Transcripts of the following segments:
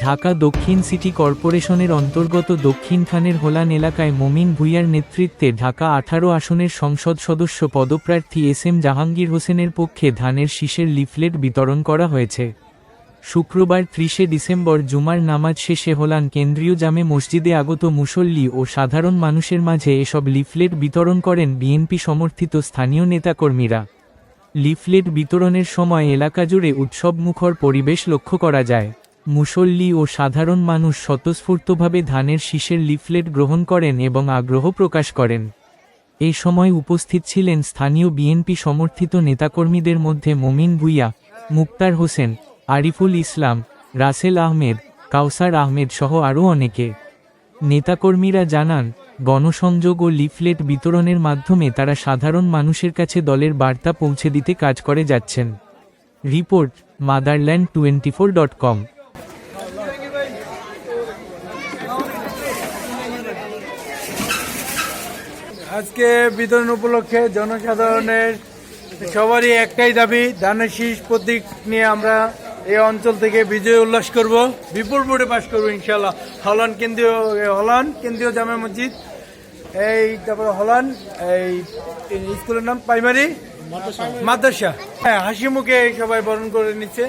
ঢাকা দক্ষিণ সিটি কর্পোরেশনের অন্তর্গত দক্ষিণ খানের হোলান এলাকায় মমিন ভুইয়ার নেতৃত্বে ঢাকা আঠারো আসনের সংসদ সদস্য পদপ্রার্থী এস এম জাহাঙ্গীর হোসেনের পক্ষে ধানের শীষের লিফলেট বিতরণ করা হয়েছে। শুক্রবার ত্রিশে ডিসেম্বর জুমার নামাজ শেষে হোলান কেন্দ্রীয় জামে মসজিদে আগত মুসল্লি ও সাধারণ মানুষের মাঝে এসব লিফলেট বিতরণ করেন বিএনপি সমর্থিত স্থানীয় নেতাকর্মীরা। লিফলেট বিতরণের সময় এলাকা জুড়ে উৎসবমুখর পরিবেশ লক্ষ্য করা যায়। মুসল্লি ও সাধারণ মানুষ স্বতঃস্ফূর্তভাবে ধানের শীষের লিফলেট গ্রহণ করেন এবং আগ্রহ প্রকাশ করেন। এই সময় উপস্থিত ছিলেন স্থানীয় বিএনপি সমর্থিত নেতাকর্মীদের মধ্যে মমিন ভুইয়া, মুক্তার হোসেন, আরিফুল ইসলাম, রাসেল আহমেদ, কাউসার আহমেদ সহ আরও অনেকে। নেতাকর্মীরা জানান, গণসংযোগ ও লিফলেট বিতরণের মাধ্যমে তারা সাধারণ মানুষের কাছে দলের বার্তা পৌঁছে দিতে কাজ করে যাচ্ছেন। Report, Motherland twenty four dot com. আজকে বিতরণ উপলক্ষে জনসাধারণের সবারই একটাই দাবি, ধানের শীষ প্রতীক নিয়ে আমরা এই অঞ্চল থেকে বিজয় উল্লাস করব। বিপুল ভোটে পাশ করব ইনশাল্লাহ হলান কেন্দ্রীয় হলান কেন্দ্রীয় জামে মসজিদ, এই তারপরে হলান, এই স্কুলের নাম প্রাইমারি, মাদ্রাসা। হ্যাঁ হাসি মুখে সবাই বরণ করে নিচ্ছে।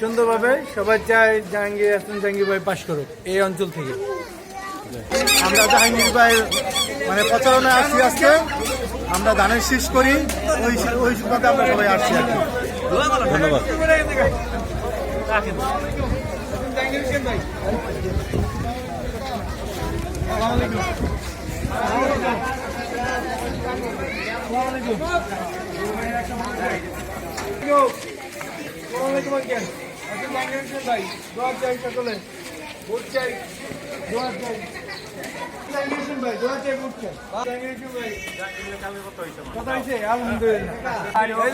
সুন্দরভাবে সবাই চায় জাহাঙ্গীর হাসান জাহাঙ্গীর ভাই পাশ করুক এই অঞ্চল থেকে। আমরা জাহাঙ্গীর ভাইয়ের মানে প্রচারণায় আসছি আজকে। আমরা ধানের শীষ করি ওই ওই সুবাদে আমরা সবাই আসছি আর কি। ধন্যবাদ। আসসালামাইকুম জাহাঙ্গীর হোসেন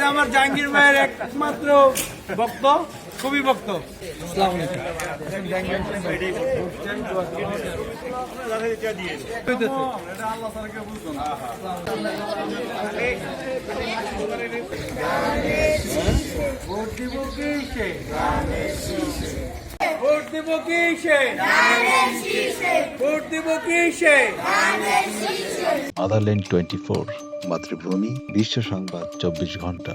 আমার জাহাঙ্গীর ভাইয়ের একমাত্র ভক্ত খুবই ভক্ত দিব ভোট দিব ভোট দিব টোয়েন্টি ফোর মাতৃভূমি বিশ্ব সংবাদ চব্বিশ ঘণ্টা